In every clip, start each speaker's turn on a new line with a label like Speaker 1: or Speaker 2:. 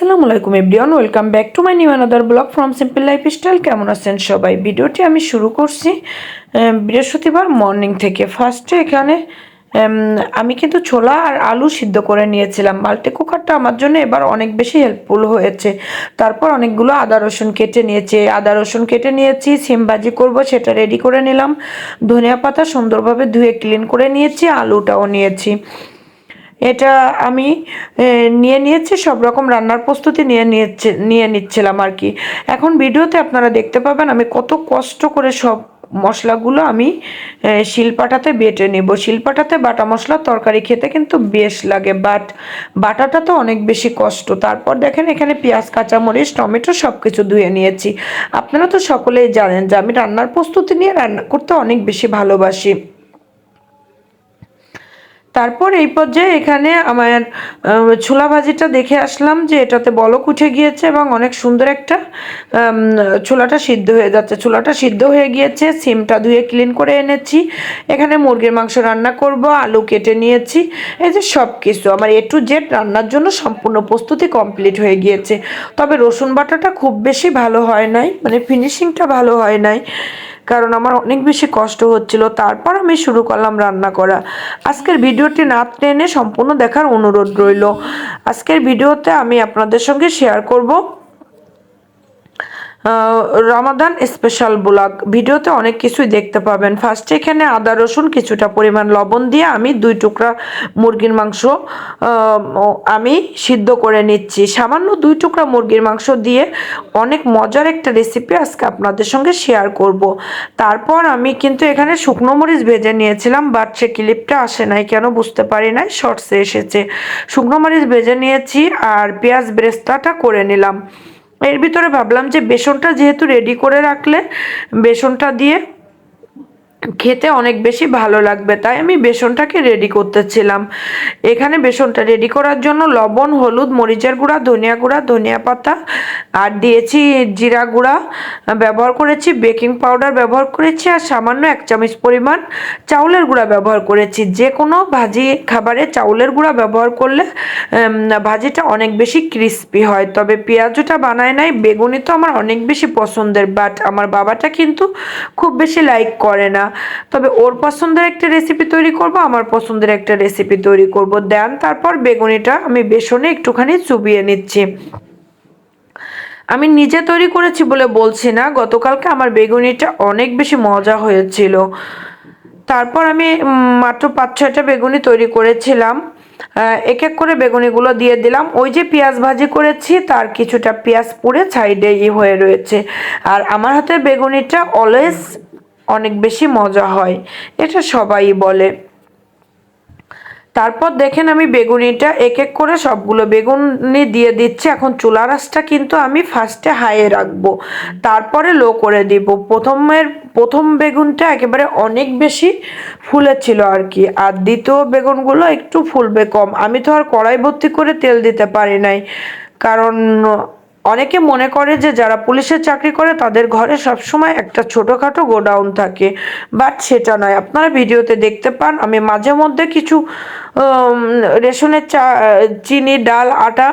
Speaker 1: আসসালামু আলাইকুম everyone, welcome back to my new another blog from simple life style কেমন আছেন সবাই? ভিডিওটি আমি শুরু করছি বৃহস্পতিবার মর্নিং থেকে। ফার্স্টে এখানে আমি কিন্তু ছোলা আর আলু সিদ্ধ করে নিয়েছিলাম। মাল্টি কুকারটা আমার জন্য এবার অনেক বেশি হেল্পফুল হয়েছে। তারপর অনেকগুলো আদা, রসুন কেটে নিয়েছি। আদা, রসুন কেটে নিয়েছি, সিম ভাজি করব, সেটা রেডি করে নিলাম। ধনিয়া পাতা সুন্দরভাবে ধুয়ে ক্লিন করে নিয়েছি, আলুটাও নিয়েছি। এটা আমি নিয়ে নিয়েছি, সব রকম রান্নার প্রস্তুতি নিয়ে নিয়েছে, নিয়ে নিচ্ছিলাম আর কি। এখন ভিডিওতে আপনারা দেখতে পাবেন, আমি কত কষ্ট করে সব মশলাগুলো আমি শিলপাটাতে বেটে নেব। শিলপাটাতে বাটা মশলা তরকারি খেতে কিন্তু বেশ লাগে, বাট বাটাটা তো অনেক বেশি কষ্ট। তারপর দেখেন, এখানে পেঁয়াজ, কাঁচামরিচ, টমেটো সব কিছু ধুয়ে নিয়েছি। আপনারা তো সকলেই জানেন যে আমি রান্নার প্রস্তুতি নিয়ে রান্না করতে অনেক বেশি ভালোবাসি। তারপর এই পর্যায়ে এখানে আমার ছোলা ভাজিটা দেখে আসলাম যে এটাতে বলক উঠে গিয়েছে এবং অনেক সুন্দর একটা ছোলাটা সিদ্ধ হয়ে যাচ্ছে। ছোলাটা সিদ্ধ হয়ে গিয়েছে, সিমটা ধুয়ে ক্লিন করে এনেছি। এখানে মুরগির মাংস রান্না করব, আলু কেটে নিয়েছি। এই যে সব কিছু আমার এ টু জেড রান্নার জন্য সম্পূর্ণ প্রস্তুতি কমপ্লিট হয়ে গিয়েছে। তবে রসুন বাটাটা খুব বেশি ভালো হয় নাই মানে ফিনিশিংটা ভালো হয় নাই। কারণ আমার অনেক বেশি কষ্ট হচ্ছিল। তারপর আমি শুরু করলাম রান্না করা। আজকের ভিডিওটি না এনে সম্পূর্ণ দেখার অনুরোধ রইল। আজকের ভিডিওতে আমি আপনাদের সঙ্গে শেয়ার করব রমাদান স্পেশাল ব্লগ ভিডিওতে অনেক কিছুই দেখতে পাবেন। ফার্স্টে এখানে আদা, রসুন, কিছুটা পরিমাণ লবণ দিয়ে আমি দুই টুকরা মুরগির মাংস আমি সিদ্ধ করে নিচ্ছি। সামান্য দুই টুকরা মুরগির মাংস দিয়ে অনেক মজার একটা রেসিপি আজকে আপনাদের সঙ্গে শেয়ার করব। তারপর আমি কিন্তু এখানে শুকনো মরিচ ভেজে নিয়েছিলাম বাট সে ক্লিপটা আসে নাই কেন বুঝতে পারি নাই শর্টসে এসেছে। শুকনো মরিচ ভেজে নিয়েছি আর পেঁয়াজ ব্রেস্তাটা করে নিলাম। এর ভিতরে ভাবলাম যে বেসনটা যেহেতু রেডি করে রাখলে বেসনটা দিয়ে খেতে অনেক বেশি ভালো লাগবে, তাই আমি বেসনটাকে রেডি করতেছিলাম। এখানে বেসনটা রেডি করার জন্য লবণ, হলুদ, মরিচের গুঁড়া, ধনিয়া গুঁড়া, ধনিয়া পাতা, আর দিয়েছি জিরা গুঁড়া। ব্যবহার করেছি, বেকিং পাউডার ব্যবহার করেছি, আর সামান্য এক চামচ পরিমাণ চাউলের গুঁড়া ব্যবহার করেছি। যে কোনো ভাজি খাবারে চাউলের গুঁড়া ব্যবহার করলে ভাজিটা অনেক বেশি ক্রিস্পি হয়। তবে পেঁয়াজটা বানায় নাই, বেগুনি তো আমার অনেক বেশি পছন্দের বাট আমার বাবাটা কিন্তু খুব বেশি লাইক করে না। তবে ওর পছন্দের একটা রেসিপি তৈরি করব, আমার পছন্দের একটা রেসিপি তৈরি করব। দেন তারপর বেগুনিটা আমি বেসনে একটুখানি চুবিয়ে নিচ্ছি। আমি নিজে তৈরি করেছি বলে বলছি না, গতকালকে আমার বেগুনিটা অনেক বেশি মজা হয়েছিল। তারপর আমি মাত্র পাঁচ, ছয়টা বেগুনি তৈরি করেছিলাম। এক এক করে বেগুনিগুলো দিয়ে দিলাম। ওই যে পেঁয়াজ ভাজি করেছি, তার কিছুটা পেঁয়াজ পুড়ে সাইডে ই হয়ে রয়েছে। আর আমার হাতের বেগুনিটা অলওয়েজ অনেক বেশি মজা হয়, এটা সবাই বলে। তারপর দেখেন আমি বেগুনিটা এক এক করে সবগুলো বেগুনি দিয়ে দিচ্ছি। এখন চুলা রাসটা কিন্তু আমি ফার্স্টে হাইয়ে রাখব। তারপরে লো করে দিব। প্রথমের, প্রথম বেগুনটা একেবারে অনেক বেশি ফুলেছিল আর কি। আর দ্বিতীয় বেগুনগুলো একটু ফুলবে কম। আমি তো আর কড়াই ভর্তি করে তেল দিতে পারি নাই। কারণ অনেকে মনে করে যে যারা পুলিশের চাকরি করে, তাদের ঘরে সবসময় একটা ছোটোখাটো গোডাউন থাকে। বাট সেটা নয়। আপনারা ভিডিওতে দেখতে পান, আমি মাঝে মধ্যে কিছু রেশনের চা চিনি, ডাল, আটা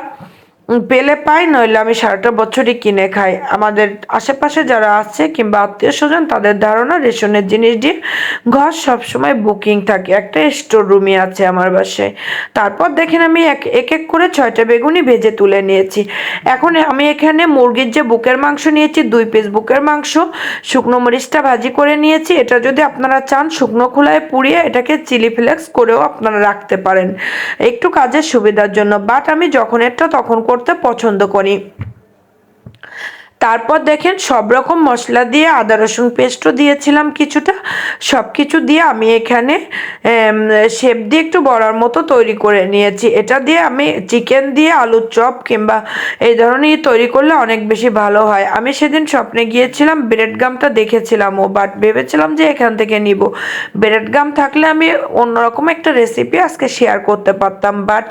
Speaker 1: পেলে পাই, নইলে আমি সারাটা বছরই কিনে খাই। আমাদের আশেপাশে যারা আছে কিংবা আত্মীয় স্বজন, তাদের ধারণা রেশনের জিনিস দিয়ে ঘর সবসময় বুকিং থাকে। একটা স্টোর রুমই আছে আমার বাসায়। তারপর দেখেন আমি এক এক এক করে ছয়টা বেগুনি ভেজে তুলে নিয়েছি। এখন আমি এখানে মুরগির যে বুকের মাংস নিয়েছি, দুই পিস বুকের মাংস, শুকনো মরিচটা ভাজি করে নিয়েছি। এটা যদি আপনারা চান, শুকনো খোলায় পুড়িয়ে এটাকে চিলি ফ্লেক্স করেও আপনারা রাখতে পারেন। একটু কাজের সুবিধার জন্য। বাট আমি যখন এটা তখন করতে পছন্দ করি তারপর দেখেন সব রকম মশলা দিয়ে আদা, রসুন পেস্টও দিয়েছিলাম কিছুটা। সব কিছু দিয়ে আমি এখানে শেপ দিয়ে একটু বড়ার মতো তৈরি করে নিয়েছি। এটা দিয়ে আমি চিকেন দিয়ে আলুর চপ কিংবা এই ধরনের তৈরি করলে অনেক বেশি ভালো হয়। আমি সেদিন স্বপ্নে গিয়েছিলাম, ব্রেড গামটা দেখেছিলাম ও বাট ভেবেছিলাম যে এখান থেকে নিব। ব্রেড গাম থাকলে আমি অন্যরকম একটা রেসিপি আজকে শেয়ার করতে পারতাম বাট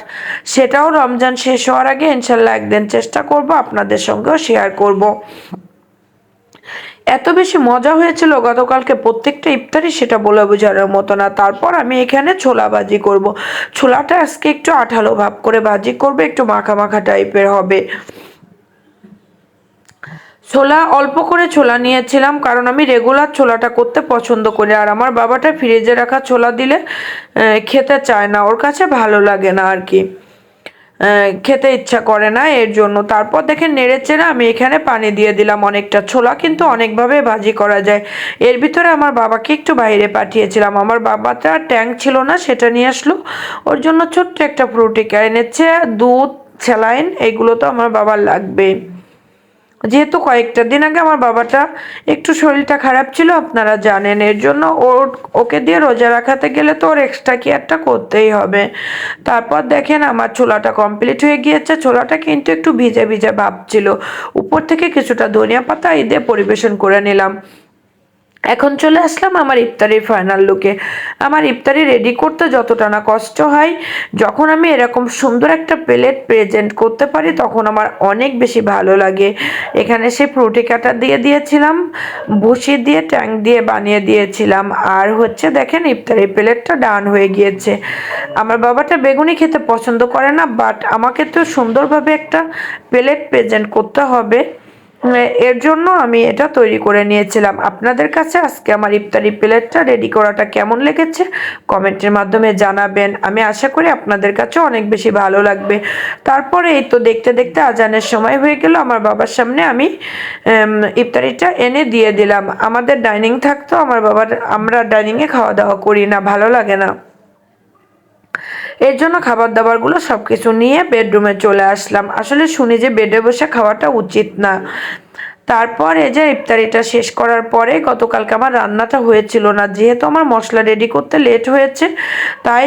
Speaker 1: সেটাও রমজান শেষ হওয়ার আগে ইনশাল্লাহ একদিন চেষ্টা করব, আপনাদের সঙ্গেও শেয়ার করব। এত বেশি মজা হয়েছিল গতকালকে প্রত্যেকটা ইফতারি সেটা বলে বোঝানোর মতো না। তারপর আমি এখানে ছোলা ভাজি করব। ছোলাটা আজকে একটু আঠালো ভাব করে ভাজি করবে, একটু মাখা মাখা টাইপের হবে। ছোলা, অল্প করে ছোলা নিয়েছিলাম কারণ আমি রেগুলার ছোলাটা করতে পছন্দ করি। আর আমার বাবাটা ফ্রিজে রাখা ছোলা দিলে খেতে চায় না, ওর কাছে ভালো লাগে না আর কি। খেতে ইচ্ছা করে না, এর জন্য। তারপর দেখেন নেড়ে চেড়ে আমি এখানে পানি দিয়ে দিলাম অনেকটা ছোলা, কিন্তু অনেকভাবে ভাজি করা যায়। এর ভিতরে আমার বাবাকে একটু বাইরে পাঠিয়েছিলাম। আমার বাবাটা ট্যাঙ্ক ছিল না, সেটা নিয়ে আসলো। ওর জন্য ছোট্ট একটা ফ্রুটি এনেছে, দুধ, স্যালাইন, এগুলো তো আমার বাবার লাগবে যেহেতু কয়েকটা দিন আগে আমার বাবাটা একটু শরীরটা খারাপ ছিল, আপনারা জানেন, এর জন্য ওর, ওকে দিয়ে রোজা রাখাতে গেলে তো ওর এক্সট্রা কেয়ারটা করতেই হবে। তারপর দেখেন আমার ছোলাটা কমপ্লিট হয়ে গিয়েছে ছোলাটা কিন্তু একটু ভিজে ভিজে ভাব ছিল উপর থেকে কিছুটা ধনিয়া পাতা এই দিয়ে পরিবেশন করে নিলাম। এখন চলে আসলাম আমার ইফতারির ফাইনাল লুকে আমার ইফতারি রেডি করতে যতটা না কষ্ট হয়, যখন আমি এরকম সুন্দর একটা প্লেট প্রেজেন্ট করতে পারি, তখন আমার অনেক বেশি ভালো লাগে। এখানে সে ফ্রুটি কাটা দিয়ে দিয়েছিলাম বসি দিয়ে ট্যাঙ্ক দিয়ে বানিয়ে দিয়েছিলাম। আর হচ্ছে দেখেন ইফতারি প্লেটটা ডান হয়ে গিয়েছে। আমার বাবাটা বেগুনি খেতে পছন্দ করে না বাট আমাকে তো সুন্দরভাবে একটা প্লেট প্রেজেন্ট করতে হবে। এর জন্য আমি এটা তৈরি করে নিয়েছিলাম। আপনাদের কাছে আজকে আমার ইফতারি প্লেটটা রেডি করাটা কেমন লেগেছে কমেন্টের মাধ্যমে জানাবেন। আমি আশা করি আপনাদের কাছে অনেক বেশি ভালো লাগবে। তারপরে এই তো দেখতে দেখতে আজানের সময় হয়ে গেল। আমার বাবার সামনে আমি ইফতারিটা এনে দিয়ে দিলাম। আমাদের ডাইনিং থাকতো, আমার বাবার, আমরা ডাইনিংয়ে খাওয়া দাওয়া করি না, ভালো লাগে না। এর জন্য খাবার দাবারগুলো সব কিছু নিয়ে বেডরুমে চলে আসলাম। আসলে শুনি যে বেডে বসে খাওয়াটা উচিত না। তারপর এই যে ইফতারিটা শেষ করার পরে গতকালকে আমার রান্নাটা হয়েছিল না। যেহেতু আমার মশলা রেডি করতে লেট হয়েছে, তাই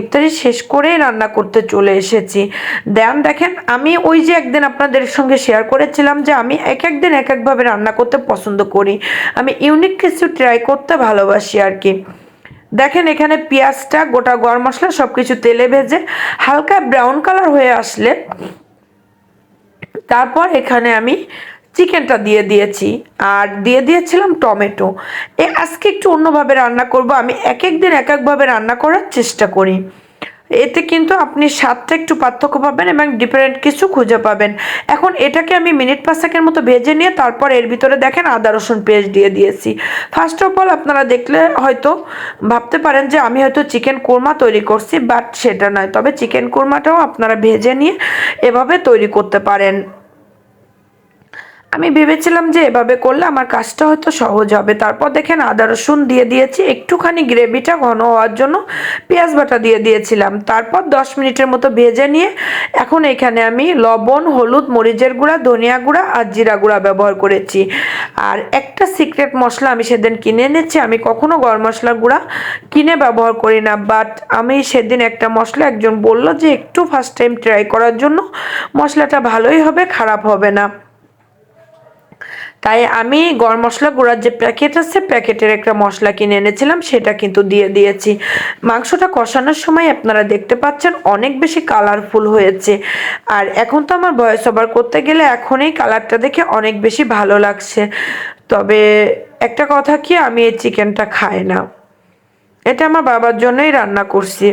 Speaker 1: ইফতারি শেষ করেই রান্না করতে চলে এসেছি। দেন দেখেন, আমি ওই যে একদিন আপনাদের সঙ্গে শেয়ার করেছিলাম যে আমি এক একদিন এক একভাবে রান্না করতে পছন্দ করি। আমি ইউনিক কিছু ট্রাই করতে ভালোবাসি আর কি। দেখেন এখানে পেঁয়াজটা গোটা গরম মশলা সব কিছু তেলে ভেজে হালকা ব্রাউন কালার হয়ে আসলে তারপর এখানে আমি চিকেনটা দিয়ে দিয়েছি। আর দিয়ে দিয়েছিলাম টমেটো। এ আজকে একটু অন্যভাবে রান্না করব। আমি এক এক দিন এক একভাবে রান্না করার চেষ্টা করি। এতে কিন্তু আপনি স্বাদটা একটু পার্থক্য পাবেন এবং ডিফারেন্ট কিছু খুঁজে পাবেন। এখন এটাকে আমি মিনিট পাঁচেকের মতো ভেজে নিয়ে তারপর এর ভিতরে দেখেন আদা, রসুন পেস্ট দিয়ে দিয়েছি। ফার্স্ট অফ অল আপনারা দেখলে হয়তো ভাবতে পারেন যে আমি হয়তো চিকেন কোরমা তৈরি করছি বাট সেটা নয়। তবে চিকেন কোরমাটাও আপনারা ভেজে নিয়ে এভাবে তৈরি করতে পারেন। আমি ভেবেছিলাম যে এভাবে করলে আমার কাজটা হয়তো সহজ হবে। তারপর দেখেন আদা, রসুন দিয়ে দিয়েছি। একটুখানি গ্রেভিটা ঘন হওয়ার জন্য পেঁয়াজ বাটা দিয়ে দিয়েছিলাম। তারপর দশ মিনিটের মতো ভেজে নিয়ে এখন এখানে আমি লবণ, হলুদ, মরিচের গুঁড়া, ধনিয়া গুঁড়া আর জিরা গুঁড়া ব্যবহার করেছি। আর একটা সিক্রেট মশলা আমি সেদিন কিনে এনেছি। আমি কখনো গরম মশলা গুঁড়া কিনে ব্যবহার করি না। বাট আমি সেদিন একটা মশলা একজন বলল যে একটু ফার্স্ট টাইম ট্রাই করার জন্য মশলাটা ভালোই হবে, খারাপ হবে না। তাই আমি গরম মশলা গুঁড়ার যে প্যাকেট আছে, প্যাকেটের একটা মশলা কিনে এনেছিলাম, সেটা কিন্তু দিয়ে দিয়েছি। মাংসটা কষানোর সময় আপনারা দেখতে পাচ্ছেন অনেক বেশি কালারফুল হয়েছে। আর এখন তো আমার ভয়েস ওভার করতে গেলে এখন এই কালারটা দেখে অনেক বেশি ভালো লাগছে। তবে একটা কথা কি, আমি এই চিকেনটা খাই না। এটা আমার বাবার জন্যই রান্না করছি।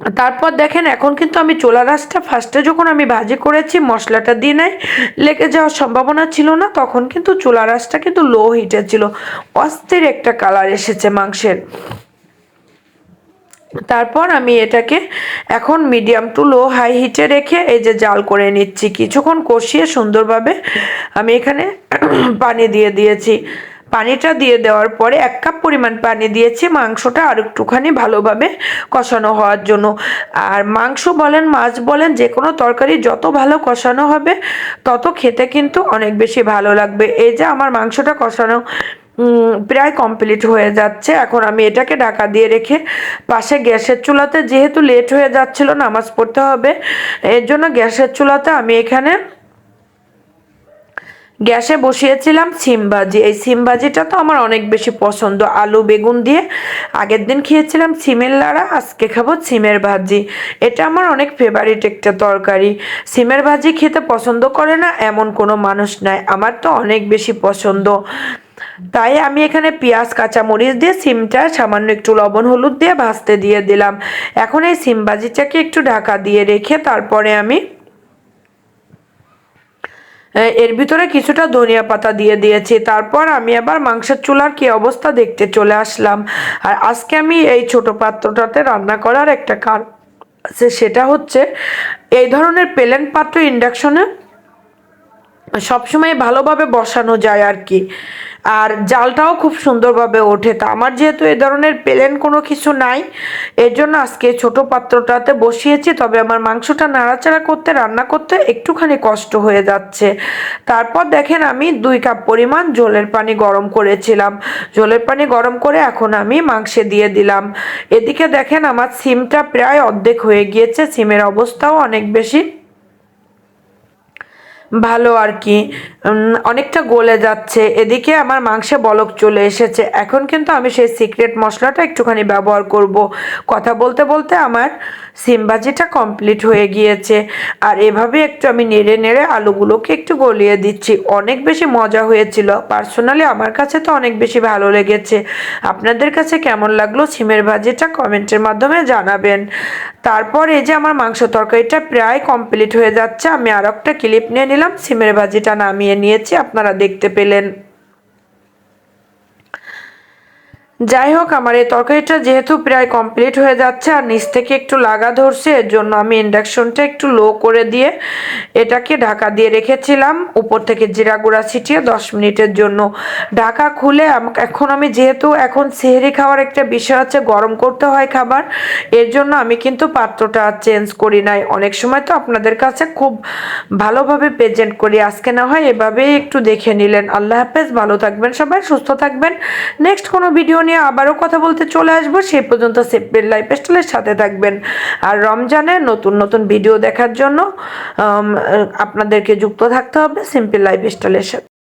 Speaker 1: তারপর দেখেন, এখন কিন্তু আমি চোলা রাসটা ফার্স্টে যখন আমি ভাজি করেছি, মশলাটা দিয়ে নাই, লেগে যাওয়ার সম্ভাবনা ছিল না, তখন কিন্তু চোলা রাসটা কিন্তু লো হিটে ছিল। অস্থির একটা কালার এসেছে মাংসের। তারপর আমি এটাকে এখন মিডিয়াম টু লো হাই হিটে রেখে এই যে জাল করে নিচ্ছি। কিছুক্ষণ কষিয়ে সুন্দরভাবে আমি এখানে পানি দিয়ে দিয়েছি। পানিটা দিয়ে দেওয়ার পরে এক কাপ পরিমাণ পানি দিয়েছি। মাংসটা আর একটুখানি ভালোভাবে কষানো হওয়ার জন্য। আর মাংস বলেন, মাছ বলেন, যে কোনো তরকারি যত ভালো কষানো হবে, তত খেতে কিন্তু অনেক বেশি ভালো লাগবে। এই যে আমার মাংসটা কষানো প্রায় কমপ্লিট হয়ে যাচ্ছে। এখন আমি এটাকে ঢাকা দিয়ে রেখে পাশে গ্যাসের চুলাতে, যেহেতু লেট হয়ে যাচ্ছিল, নামাজ পড়তে হবে, এর জন্য গ্যাসের চুলাতে আমি এখানে গ্যাসে বসিয়েছিলাম সিম ভাজি এই সিম ভাজিটা তো আমার অনেক বেশি পছন্দ। আলু, বেগুন দিয়ে আগের দিন খেয়েছিলাম সিমের লাড়া, আজকে খাব সিমের ভাজি। এটা আমার অনেক ফেভারিট একটা তরকারি। সিমের ভাজি খেতে পছন্দ করে না এমন কোনো মানুষ নাই। আমার তো অনেক বেশি পছন্দ। তাই আমি এখানে পেঁয়াজ, কাঁচামরিচ দিয়ে সিমটা সামান্য একটু লবণ, হলুদ দিয়ে ভাজতে দিয়ে দিলাম। এখন এই সিম ভাজিটাকে একটু ঢাকা দিয়ে রেখে তারপরে আমি এর ভিতরে কিছুটা ধনিয়া পাতা দিয়ে দিয়েছি। তারপর আমি আবার মাংসের চুলার কি অবস্থা দেখতে চলে আসলাম। আর আজকে আমি এই ছোট পাত্রটাতে রান্না করার একটা কারণ আছে, সেটা হচ্ছে এই ধরনের পেলেন পাত্র ইন্ডাকশনে সবসময় ভালোভাবে বসানো যায় আর কি। আর জালটাও খুব সুন্দরভাবে ওঠে। তা আমার যেহেতু এ ধরনের প্লেন কোনো কিছু নাই, এর জন্য আজকে ছোট পাত্রটাতে বসিয়েছি, তবে আমার মাংসটা নাড়াচাড়া করতে, রান্না করতে একটুখানি কষ্ট হয়ে যাচ্ছে। তারপর দেখেন আমি দুই কাপ পরিমাণ জলের পানি গরম করেছিলাম। জলের পানি গরম করে এখন আমি মাংসে দিয়ে দিলাম। এদিকে দেখেন আমার সিমটা প্রায় অর্ধেক হয়ে গিয়েছে, সিমের অবস্থাও অনেক বেশি। ভালো আর কি। অনেকটা গলে যাচ্ছে। এদিকে আমার মাংসে বলক চলে এসেছে। এখন কিন্তু আমি সেই সিক্রেট মশলাটা একটুখানি ব্যবহার করব। কথা বলতে বলতে আমার সিম ভাজিটা কমপ্লিট হয়ে গিয়েছে। আর এভাবে একটু আমি নেড়ে নেড়ে আলুগুলোকে একটু গলিয়ে দিচ্ছি। অনেক বেশি মজা হয়েছিল। পার্সোনালি আমার কাছে তো অনেক বেশি ভালো লেগেছে। আপনাদের কাছে কেমন লাগল? সিমের ভাজিটা কমেন্টের মাধ্যমে জানাবেন। তারপর এই যে আমার মাংস তরকারিটা প্রায় কমপ্লিট হয়ে যাচ্ছে, আমি আর একটা ক্লিপ নিয়ে নিলাম, সিমের ভাজিটা নামিয়ে নিয়েছি, আপনারা দেখতে পেলেন। যাই হোক, আমার এই তরকারিটা যেহেতু প্রায় কমপ্লিট হয়ে যাচ্ছে আর নিচ থেকে একটু লাগা ধরছে, এর জন্য আমি ইন্ডাকশনটা একটু লো করে দিয়ে এটাকে ঢাকা দিয়ে রেখেছিলাম। উপর থেকে জিরা গুঁড়া ছিটিয়ে দশ মিনিটের জন্য ঢাকা খুলে এখন আমি যেহেতু এখন সেহেরি খাওয়ার একটা বিষয় আছে, গরম করতে হয় খাবার, এর জন্য আমি কিন্তু পাত্রটা চেঞ্জ করি নাই। অনেক সময় তো আপনাদের কাছে খুব ভালোভাবে প্রেজেন্ট করি, আজকে না হয় এভাবেই একটু দেখে নিলেন। আল্লাহ হাফেজ, ভালো থাকবেন সবাই, সুস্থ থাকবেন। নেক্সট কোনো ভিডিও নিয়ে আবারও কথা বলতে চলে আসব। সেই পর্যন্ত সেপ্টের লাইফ স্টাইলের সাথে থাকবেন। আর রমজানে নতুন নতুন ভিডিও দেখার জন্য আপনাদেরকে যুক্ত থাকতে হবে সিম্পল লাইফ স্টাইলের সাথে।